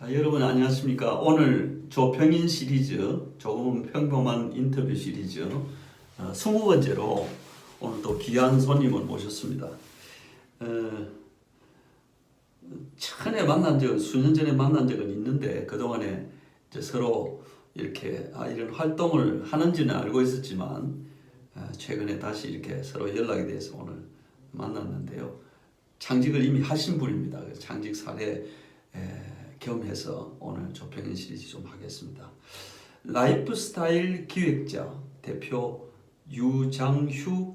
자, 여러분 안녕하십니까? 오늘 조평인 시리즈 조금은 평범한 인터뷰 시리즈 어, 20번째로 오늘 또 귀한 손님을 모셨습니다. 어, 전에 만난 적, 수년 전에 만난 적은 있는데 그동안에 서로 이렇게 아, 이런 활동을 하는지는 알고 있었지만 어, 최근에 다시 이렇게 서로 연락이 돼서 오늘 만났는데요. 창직을 이미 하신 분입니다. 창직 사례 에, 겸해서 오늘 조평인 시리즈 좀 하겠습니다. 라이프스타일 기획자 대표 유장휴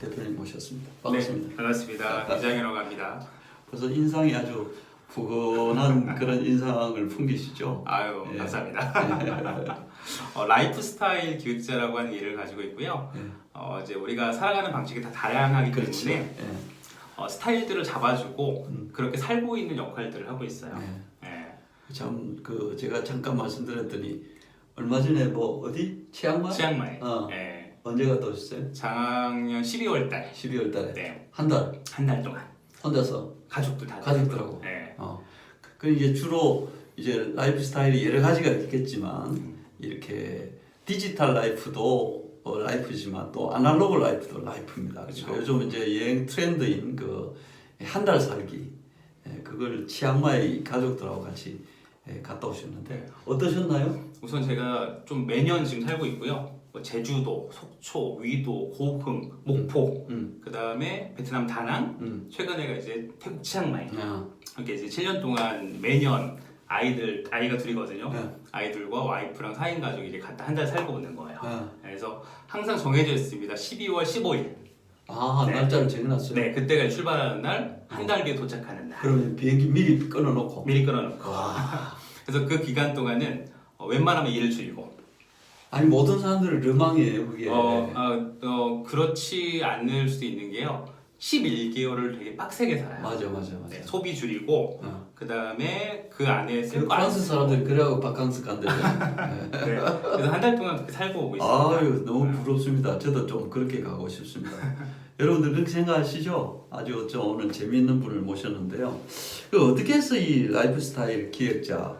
대표님 모셨습니다. 반갑습니다. 네, 반갑습니다. 이장현이라고 합니다. 벌써 인상이 아주 푸근한 그런 인상을 풍기시죠? 아유, 예. 감사합니다. 어, 라이프스타일 기획자라고 하는 일을 가지고 있고요. 예. 어, 이제 우리가 살아가는 방식이 다 다양하기 그렇죠. 때문에 예. 어, 스타일들을 잡아주고 음. 그렇게 살고 있는 역할들을 하고 있어요. 예. 예. 참그 제가 잠깐 말씀드렸더니 얼마 전에 뭐 어디 치앙마이 치앙마이. 어. 예. 언제 갔다 오셨어요? 작년 12월 달. 12월 달에 네. 한 달 한 달 동안 혼자서 가족들 다 가족들하고. 예. 어. 그 이제 주로 이제 라이프 스타일이 여러 가지가 있겠지만 이렇게 디지털 라이프도 어, 라이프지만 또 아날로그 라이프도 라이프입니다. 그렇죠. 그러니까 요즘 이제 여행 트렌드인 그 한 달 살기 예, 그걸 치앙마이 가족들하고 같이 예, 갔다 오셨는데 네. 어떠셨나요? 우선 제가 좀 매년 지금 살고 있고요. 뭐 제주도, 속초, 위도, 고흥, 목포, 음, 그 다음에 베트남 다낭, 음, 최근에가 이제 태국 치앙마이 야, 이렇게 이제 7년 동안 매년 아이들 아이가 둘이거든요. 네. 아이들과 와이프랑 4인 가족이 이제 갔다 한 달 살고 오는 거예요. 아, 그래서 항상 정해져 있습니다. 12월 15일. 아 네. 날짜를 정해놨어요. 네, 그때가 출발하는 날, 한 달 뒤에 도착하는 날. 그러면 비행기 미리 끊어놓고. 미리 끊어놓고. 와, 그래서 그 기간 동안은 어, 웬만하면 일을 줄이고. 아니 모든 사람들의 로망이에요 그게. 어, 어, 어, 그렇지 않을 수도 있는 게요. 11개월을 되게 빡세게 살아요. 맞아 맞아 맞아. 네, 소비 줄이고, 어. 그 다음에 그 안에 그쓸거 프랑스 사람들 그래하고 바캉스 간대요. 네. 그래서 한 달 동안 그렇게 살고 오고 있습니다. 아유 너무 부럽습니다. 저도 좀 그렇게 가고 싶습니다. 여러분들 그렇게 생각하시죠? 아주 저 오늘 재미있는 분을 모셨는데요. 그 어떻게 해서 이 라이프 스타일 기획자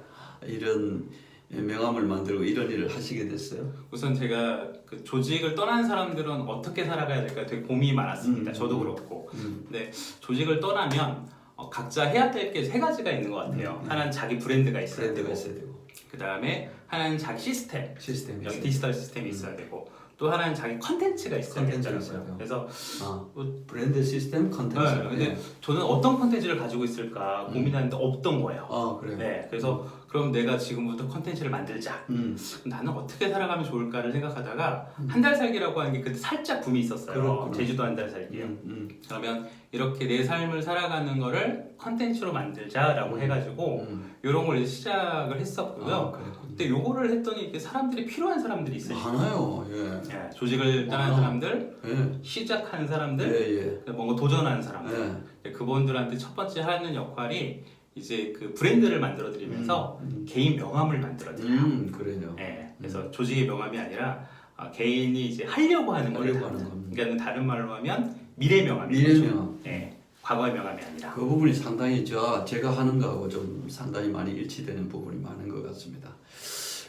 이런 명함을 만들고 이런 일을 하시게 됐어요? 우선 제가 그 조직을 떠난 사람들은 어떻게 살아가야 될까 되게 고민이 많았습니다. 음. 저도 그렇고. 음. 근데 조직을 떠나면 어, 각자 해야 될 게 세 가지가 있는 것 같아요. 음. 하나는 자기 브랜드가 있어야 브랜드가 되고, 있어야 되고 그 다음에 하나는 자기 시스템, 있어야 디지털 시스템이 있어야 되고, 또 하나는 자기 컨텐츠가 있어야 되잖아요. 그래서 아, 뭐- 브랜드 시스템 컨텐츠. 네, 근데 저는 어떤 컨텐츠를 가지고 있을까 음. 고민하는데 없던 거예요. 아 그래요. 네, 그래서 그럼 내가 지금부터 컨텐츠를 만들자. 음. 나는 어떻게 살아가면 좋을까를 생각하다가 음. 한달 살기라고 하는 게 그때 살짝 붐이 있었어요. 그렇구나. 제주도 한 달 살기요. 음, 음, 그러면 이렇게 내 삶을 살아가는 거를 컨텐츠로 만들자라고 음. 해가지고 음. 이런 걸 시작을 했었고요. 아. 근데 요거를 했더니 이게 사람들이 필요한 사람들이 있어요. 많아요. 예. 예, 조직을 아. 사람들, 예. 시작하는 사람들, 예, 예. 뭔가 도전하는 사람들. 예. 그분들한테 첫 번째 하는 역할이 이제 그 브랜드를 만들어 드리면서 음, 개인 명함을 만들어 드려요. 음, 그래요. 예, 그래서 조직의 명함이 아니라 아, 개인이 이제 하려고 하는 거를 하려고. 하는 겁니다. 그러니까 다른 말로 하면 미래 명함이 미래명. 예, 과거의 명함이 아니라. 그 부분이 상당히 저 제가 하는 거하고 좀 상당히 많이 일치되는 부분이 많은 것 같습니다.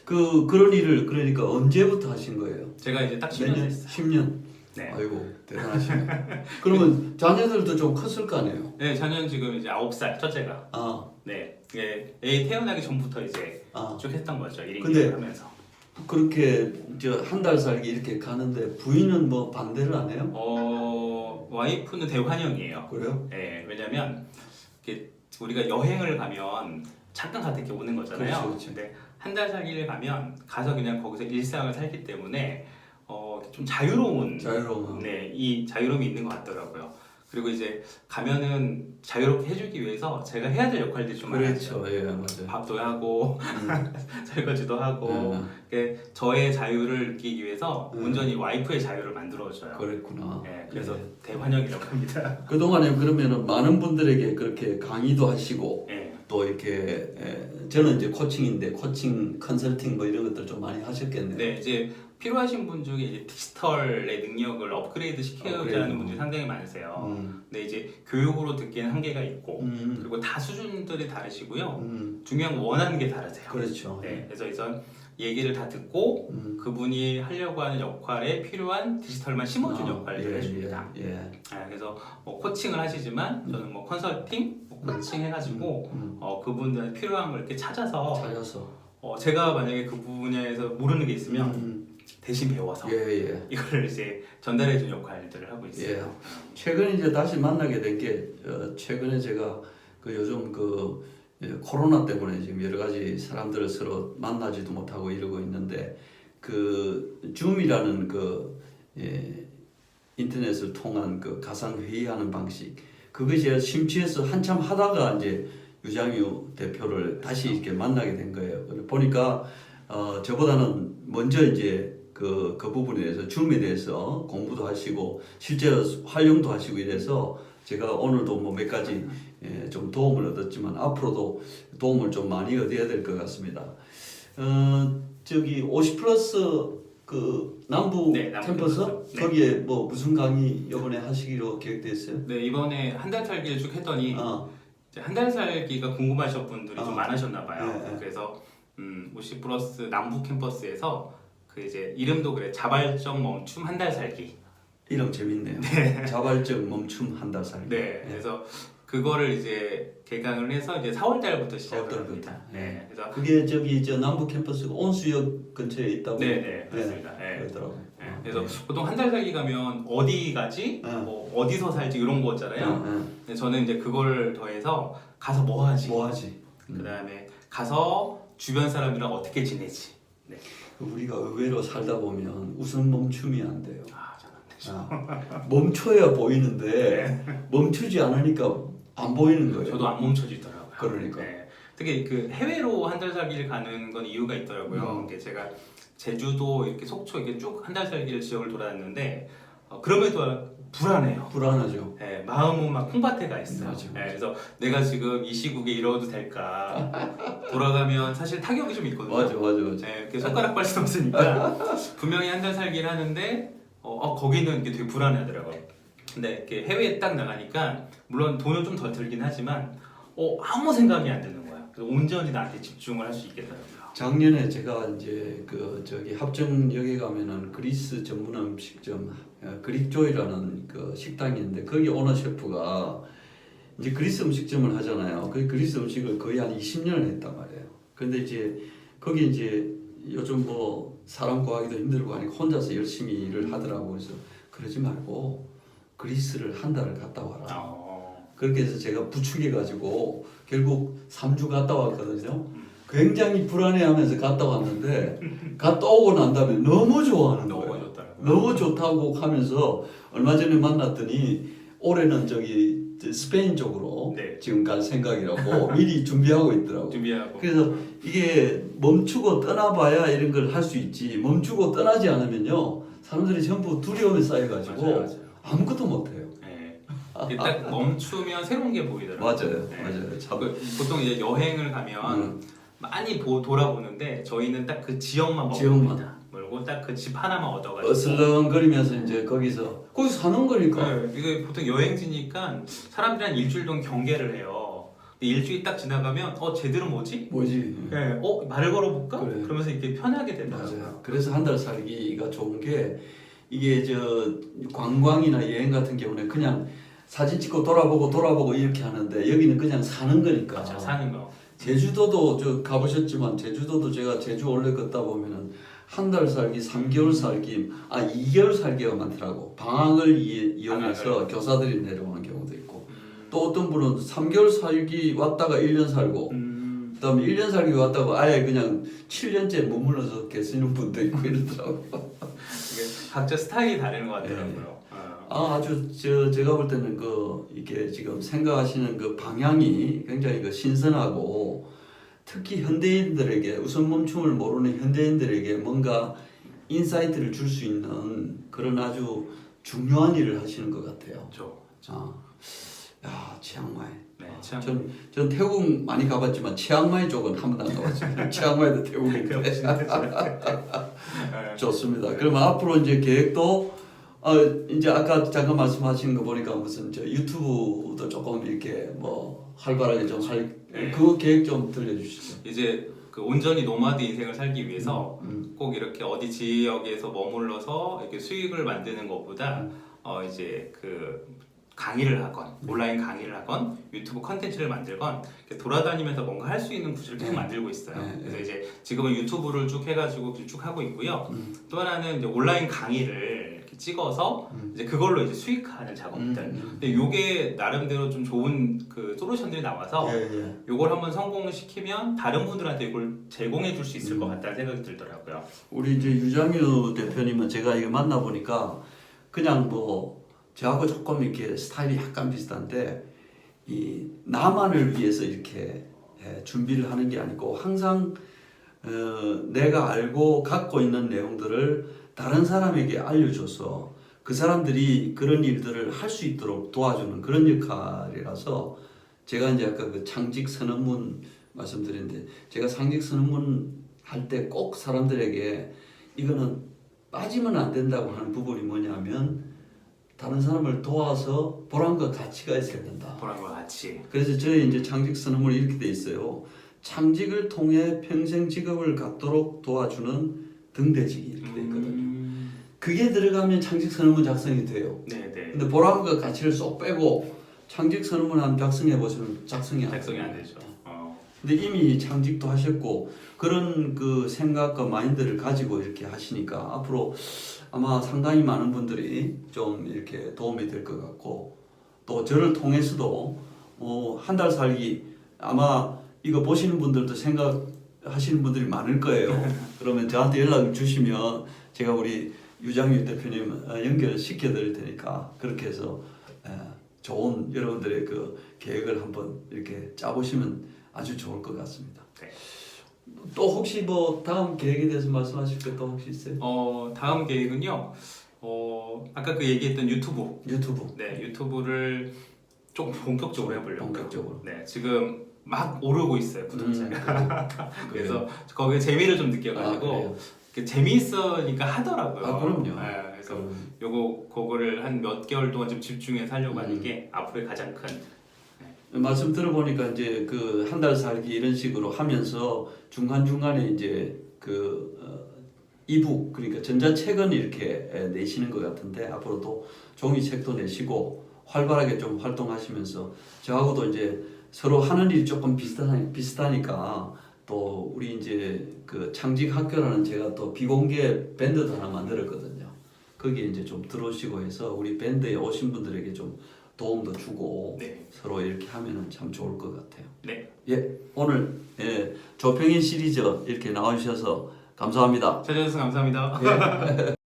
그 그런 일을 그러니까 언제부터 하신 거예요? 제가 이제 딱몇 10년 년? 했어요. 10년. 네. 아이고 대단하시네. 그러면 자녀들도 좀 컸을 거 아니에요? 네, 자녀는 지금 이제 9살, 첫째가. 아, 네, 이게 애 태어나기 전부터 이제 아 쭉 했던 거죠. 1인 근데- 하면서. 그렇게 저 한 달 살기 이렇게 가는데 부인은 뭐 반대를 안 해요? 어, 와이프는 대환영이에요. 그래요? 예, 왜냐면 이렇게 우리가 여행을 가면 잠깐 갔다 이렇게 오는 거잖아요. 그렇죠, 그렇죠. 근데 한 달 살기를 가면 가서 그냥 거기서 일상을 살기 때문에 어, 좀 자유로운 자유로운. 네, 이 자유로움이 있는 것 같더라고요. 그리고 이제 가면은 자유롭게 해주기 위해서 제가 해야 될 역할들이 좀 많아요. 그렇죠, 예 맞아요. 밥도 하고 음, 설거지도 하고 예, 저의 자유를 느끼기 위해서 음. 온전히 와이프의 자유를 만들어줘요. 그랬구나. 네, 그래서 예. 대환영이라고 합니다. 그 동안에 그러면은 많은 분들에게 그렇게 강의도 하시고 네. 또 이렇게 에, 저는 이제 코칭인데 코칭 컨설팅 뭐 이런 것들 좀 많이 하셨겠네요. 네, 이제 필요하신 분 중에 이제 디지털의 능력을 업그레이드 시켜야 업그레이드. 하는 분들이 상당히 많으세요. 음. 근데 이제 교육으로 듣기에는 한계가 있고 음. 그리고 다 수준들이 다르시고요. 음. 중요한 건 원하는 게 다르세요. 그렇죠. 네, 그래서 우선 얘기를 다 듣고 음. 그분이 하려고 하는 역할에 필요한 디지털만 심어준 아, 역할을 예, 해줍니다. 예, 예. 아, 그래서 뭐 코칭을 하시지만 저는 뭐 컨설팅, 뭐 코칭 해가지고 음. 어, 그분들 필요한 걸 이렇게 찾아서 찾아서. 어, 제가 만약에 그 분야에서 모르는 게 있으면 음. 대신 배워서 예, 예. 이거를 이제 전달해준 역할들을 하고 있어요. 예. 최근에 이제 다시 만나게 된게 어, 최근에 제가 그 요즘 그 예, 코로나 때문에 지금 여러 가지 사람들을 서로 만나지도 못하고 이러고 있는데 그 줌이라는 그 예, 인터넷을 통한 그 가상 회의하는 방식 그것이 제가 심취해서 한참 하다가 이제 유장유 대표를 다시 이렇게 만나게 된 거예요. 보니까 어, 저보다는 먼저 이제 그, 그 부분에 대해서 줌에 대해서 공부도 하시고 실제로 활용도 하시고 이래서 제가 오늘도 뭐 몇 가지 예, 좀 도움을 얻었지만 앞으로도 도움을 좀 많이 얻어야 될 것 같습니다. 어, 저기 50 플러스 그 남부 네, 남부 캠퍼스 캠퍼스. 네. 거기에 뭐 무슨 강의 이번에 하시기로 계획돼 있어요? 네 이번에 한 달 살기를 쭉 했더니 아, 한달 살기가 궁금하신 분들이 아. 좀 많으셨나 봐요. 네, 네. 그래서 음, 50 플러스 남부 캠퍼스에서 그 이제 이름도 그래 자발적 멈춤 한 달 살기. 이름 재밌네요. 자발적 멈춤 한 달 살기. 네, 그래서 그거를 이제 개강을 해서 이제 4월 달부터 시작을 4월 합니다. 네, 그래서 그게 저기 저 남부 캠퍼스 온수역 근처에 있다고 네, 네, 그렇습니다. 네. 그러더라고. 네, 그래서 보통 한 달 살기 가면 어디 가지, 네. 뭐 어디서 살지 이런 거잖아요. 네, 근데 저는 이제 그걸 더해서 가서 뭐 하지, 뭐 하지? 그 다음에 가서 주변 사람들이랑 어떻게 지내지. 네. 우리가 의외로 살다 보면 우선 멈춤이 안 돼요. 아. 아, 멈춰야 보이는데 멈추지 않으니까 안 보이는 거예요. 저도 안 멈춰지더라고요. 그러니까. 네. 특히 그 해외로 한 달 살기를 가는 건 이유가 있더라고요. 음. 제가 제주도 이렇게 속초 이렇게 쭉 한 달 살기를 지역을 돌았는데 어, 그럼에도 불안해요. 불안하죠. 네, 마음은 막 콩밭에 가 있어요. 맞아, 맞아. 네, 그래서 내가 지금 이 시국에 이러도 될까? 돌아가면 사실 타격이 좀 있거든요. 맞아, 맞아, 맞아. 네, 이렇게 손가락 빨수 없으니까 분명히 한 달 살기를 하는데 어, 어, 거기는 이게 되게 불안하더라고요. 근데 이렇게 해외에 딱 나가니까 물론 돈은 좀더 들긴 하지만 어, 아무 생각이 안 드는 거야. 그래서 온전히 나한테 집중을 할 수 있겠더라고요. 작년에 제가 이제 그 저기 합정역에 가면은 그리스 전문 음식점 어, 그릭조이라는 그 식당이 있는데 거기 오너 셰프가 이제 그리스 음식점을 하잖아요. 그 그리스 음식을 거의 한 20년을 했단 말이에요. 근데 이제 거기 이제 요즘 뭐 사람 구하기도 힘들고 하니까 혼자서 열심히 일을 하더라고 그래서 그러지 말고 그리스를 한 달을 갔다 와라. 어, 그렇게 해서 제가 부축해 가지고 결국 3주 갔다 왔거든요. 굉장히 불안해하면서 갔다 왔는데 갔다 오고 난 다음에 너무 좋아하는 거예요. 좋더라고요. 너무 좋다고 하면서 얼마 전에 만났더니 올해는 저기 스페인 쪽으로 네. 지금 갈 생각이라고 미리 준비하고 있더라고. 준비하고 그래서 이게 멈추고 떠나봐야 이런 걸 할 수 있지 멈추고 떠나지 않으면요 사람들이 전부 두려움에 쌓여가지고 맞아요, 맞아요. 아무것도 못해요. 네. 이게 딱 멈추면 새로운 게 보이더라고요. 맞아요, 네. 맞아요. 참. 그 보통 이제 여행을 가면 음. 많이 보, 돌아보는데 저희는 딱 그 지역만. 먹습니다. 그리고 딱 그 집 하나만 얻어가지고. 어슬렁거리면서 이제 거기서 거기서 사는 거니까 네, 이게 보통 여행지니까 사람들이 한 일주일 동안 경계를 해요. 근데 일주일 딱 지나가면 어 제대로 뭐지? 뭐지? 네, 어 말을 걸어볼까? 그래. 그러면서 이렇게 편하게. 맞아요. 그래서 한 달 살기가 좋은 게 이게 저 관광이나 여행 같은 경우는 그냥 사진 찍고 돌아보고 돌아보고 이렇게 하는데 여기는 그냥 사는 거니까. 맞아, 사는 거. 제주도도 저 가보셨지만 제주도도 제가 제주 원래 걷다 보면은 한 달 살기, 3개월 살기, 아 2개월 살기가 많더라고. 방학을 이, 이용해서 교사들이 내려오는 경우도 있고. 음, 또 어떤 분은 3개월 살기 왔다가 1년 살고 음, 그다음에 1년 살기 왔다고 아예 그냥 7년째 머물러서 계시는 분도 있고 이러더라고. 각자 스타일이 다른 것 같더라고요. 어. 아 아주 저 제가 볼 때는 그 이게 지금 생각하시는 그 방향이 굉장히 그 신선하고 특히 현대인들에게 우선 멈춤을 모르는 현대인들에게 뭔가 인사이트를 줄 수 있는 그런 아주 중요한 일을 하시는 것 같아요. 그렇죠. 아, 야 치앙마이. 네, 참. 전, 전 태국 많이 가봤지만 치앙마이 쪽은 한 번도 안 가봤어요. 치앙마이도 태국인데. 네. 좋습니다. 그러면 앞으로 이제 계획도 어 이제 아까 잠깐 말씀하신 거 보니까 무슨 저 유튜브도 조금 이렇게 뭐 활발하게 좀할 네. 그 계획 좀 들려주시죠. 이제 그 온전히 노마드 인생을 살기 위해서 음, 꼭 이렇게 어디 지역에서 머물러서 이렇게 수익을 만드는 것보다 어 이제 그 강의를 하건 온라인 강의를 하건 유튜브 컨텐츠를 만들건 돌아다니면서 뭔가 할 수 있는 구실을 계속 네. 만들고 있어요. 네, 그래서 네. 이제 지금은 유튜브를 쭉 해가지고 쭉 하고 있고요. 음. 또 하나는 이제 온라인 강의를 찍어서 음. 이제 그걸로 이제 수익하는 작업들. 음, 음. 근데 요게 나름대로 좀 좋은 그 솔루션들이 나와서 예, 예. 요걸 한번 성공시키면 다른 분들한테 이걸 제공해 줄 수 있을 음. 것 같다는 생각이 들더라고요. 우리 이제 유장유 대표님은 제가 이거 만나 보니까 그냥 뭐 저하고 조금 이렇게 스타일이 약간 비슷한데 이 나만을 위해서 이렇게 예, 준비를 하는 게 아니고 항상 어, 내가 알고 갖고 있는 내용들을 다른 사람에게 알려줘서 그 사람들이 그런 일들을 할 수 있도록 도와주는 그런 역할이라서 제가 이제 아까 그 창직 선언문 말씀드렸는데 제가 창직 선언문 할 때 꼭 사람들에게 이거는 빠지면 안 된다고 하는 부분이 뭐냐면 다른 사람을 도와서 보람과 가치가 있어야 된다. 보람과 같이. 그래서 저희 이제 창직 선언문이 이렇게 돼 있어요. 창직을 통해 평생 직업을 갖도록 도와주는 등대직이 이렇게 돼 있거든요. 음, 그게 들어가면 창직 선언문 작성이 돼요. 네네. 근데 보람과 가치를 쏙 빼고 창직 선언문 한 작성해 보시면 작성이 안 작성이. 안 되죠. 어. 근데 이미 창직도 하셨고 그런 그 생각과 마인드를 가지고 이렇게 하시니까 앞으로 아마 상당히 많은 분들이 좀 이렇게 도움이 될 것 같고 또 저를 통해서도 어, 한달 살기 아마 이거 보시는 분들도 생각하시는 분들이 많을 거예요. 그러면 저한테 연락을 주시면 제가 우리 유장유 대표님 어, 연결시켜 드릴 테니까 그렇게 해서 에, 좋은 여러분들의 그 계획을 한번 이렇게 짜보시면 아주 좋을 것 같습니다. 네. 또 혹시 뭐 다음 계획에 대해서 말씀하실 것도 혹시 있어요? 어 다음 계획은요. 어 아까 그 얘기했던 유튜브. 유튜브 네 유튜브를 좀 본격적으로 해보려고. 본격적으로. 네 지금 막 오르고 있어요 구독자가. 음, 그래서 거기에 재미를 좀 아, 느껴가지고 그래요? 그 재미있으니까 하더라고요. 아, 그럼요. 네, 그래서 음, 요거 그거를 한 몇 개월 동안 좀 집중해서 하려고 하는 음. 게 앞으로의 가장 큰 말씀 들어보니까 이제 그 한 달 살기 이런 식으로 하면서 중간 중간에 이제 그 어, 이북 그러니까 전자책은 이렇게 에, 내시는 것 같은데 앞으로도 종이책도 내시고 활발하게 좀 활동하시면서 저하고도 이제 서로 하는 일이 조금 비슷하, 비슷하니까 또 우리 이제 그 창직 학교라는 제가 또 비공개 밴드도 하나 만들었거든요. 거기에 이제 좀 들어오시고 해서 우리 밴드에 오신 분들에게 좀 도움도 주고 네. 서로 이렇게 하면은 참 좋을 것 같아요. 네. 예, 오늘 예, 조평인 시리즈 이렇게 나와주셔서 감사합니다. 찾아주셔서 감사합니다.